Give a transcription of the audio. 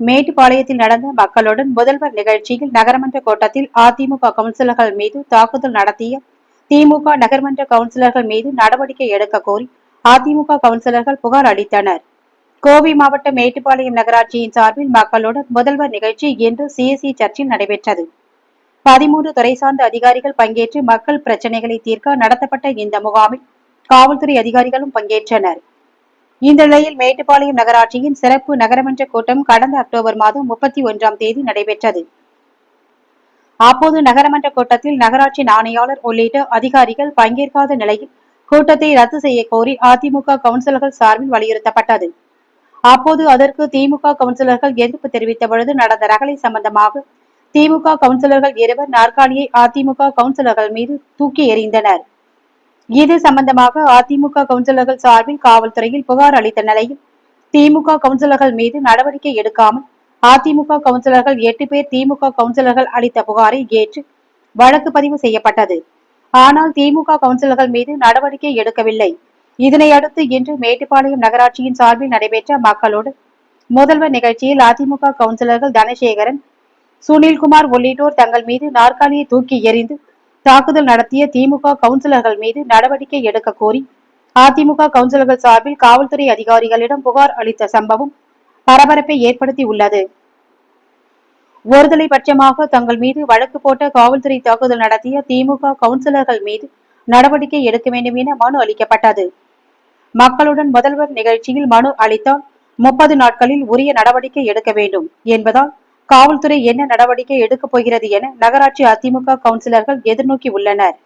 மேட்டுப்பாளையத்தில் நடந்த மக்களுடன் முதல்வர் நிகழ்ச்சியில் நகரமன்ற கூட்டத்தில் அதிமுக கவுன்சிலர்கள் மீது தாக்குதல் நடத்திய திமுக நகர்மன்ற கவுன்சிலர்கள் மீது நடவடிக்கை எடுக்க கோரி அதிமுக கவுன்சிலர்கள் புகார் அளித்தனர். கோவை மாவட்ட மேட்டுப்பாளையம் நகராட்சியின் சார்பில் மக்களுடன் முதல்வர் நிகழ்ச்சி இன்று சிஎஸ்சி சர்ச்சில் நடைபெற்றது. பதிமூன்று துறை சார்ந்த அதிகாரிகள் பங்கேற்று மக்கள் பிரச்சனைகளை தீர்க்க நடத்தப்பட்ட இந்த முகாமில் காவல்துறை அதிகாரிகளும் பங்கேற்றனர். இந்த நிலையில் மேட்டுப்பாளையம் நகராட்சியின் சிறப்பு நகரமன்ற கூட்டம் கடந்த அக்டோபர் மாதம் முப்பத்தி ஒன்றாம் தேதி நடைபெற்றது. அப்போது நகரமன்ற கூட்டத்தில் நகராட்சி ஆணையாளர் உள்ளிட்ட அதிகாரிகள் பங்கேற்காத நிலையில் கூட்டத்தை ரத்து செய்ய கோரி அதிமுக கவுன்சிலர்கள் சார்பில் வலியுறுத்தப்பட்டது. அப்போது அதற்கு திமுக கவுன்சிலர்கள் எதிர்ப்பு தெரிவித்த பொழுது நடந்த ரகலை சம்பந்தமாக திமுக கவுன்சிலர்கள் இருவர் நாற்காலியை அதிமுக கவுன்சிலர்கள் மீது தூக்கி எறிந்தனர். இது சம்பந்தமாக அதிமுக கவுன்சிலர்கள் சார்பில் காவல்துறையில் புகார் அளித்த நிலையில் திமுக கவுன்சிலர்கள் மீது நடவடிக்கை எடுக்காமல் அதிமுக கவுன்சிலர்கள் எட்டு பேர் திமுக கவுன்சிலர்கள் அளித்த புகாரை ஏற்று வழக்கு பதிவு செய்யப்பட்டது. ஆனால் திமுக கவுன்சிலர்கள் மீது நடவடிக்கை எடுக்கவில்லை. இதனை அடுத்து இன்று மேட்டுப்பாளையம் நகராட்சியின் சார்பில் நடைபெற்ற மக்களோடு முதல்வர் நிகழ்ச்சியில் அதிமுக கவுன்சிலர்கள் தனசேகரன் சுனில்குமார் உள்ளிட்டோர் தங்கள் மீது நாற்காலியை தூக்கி எறிந்து தாக்குதல் நடத்திய திமுக கவுன்சிலர்கள் மீது நடவடிக்கை எடுக்க கோரி அதிமுக கவுன்சிலர்கள் சார்பில் காவல்துறை அதிகாரிகளிடம் புகார் அளித்த சம்பவம் பரபரப்பை ஏற்படுத்தி உள்ளது. ஒருதலை பட்சமாக தங்கள் மீது வழக்கு போட்ட காவல்துறை தாக்குதல் நடத்திய திமுக கவுன்சிலர்கள் மீது நடவடிக்கை எடுக்க வேண்டும் என மனு அளிக்கப்பட்டது. மக்களுடன் முதல்வர் நிகழ்ச்சியில் மனு அளித்தால் முப்பது நாட்களில் உரிய நடவடிக்கை எடுக்க வேண்டும் என்பதால் காவல்துறை என்ன நடவடிக்கை எடுக்கப் போகிறது என நகராட்சி அதிமுக கவுன்சிலர்கள் எதிர்நோக்கி உள்ளனர்.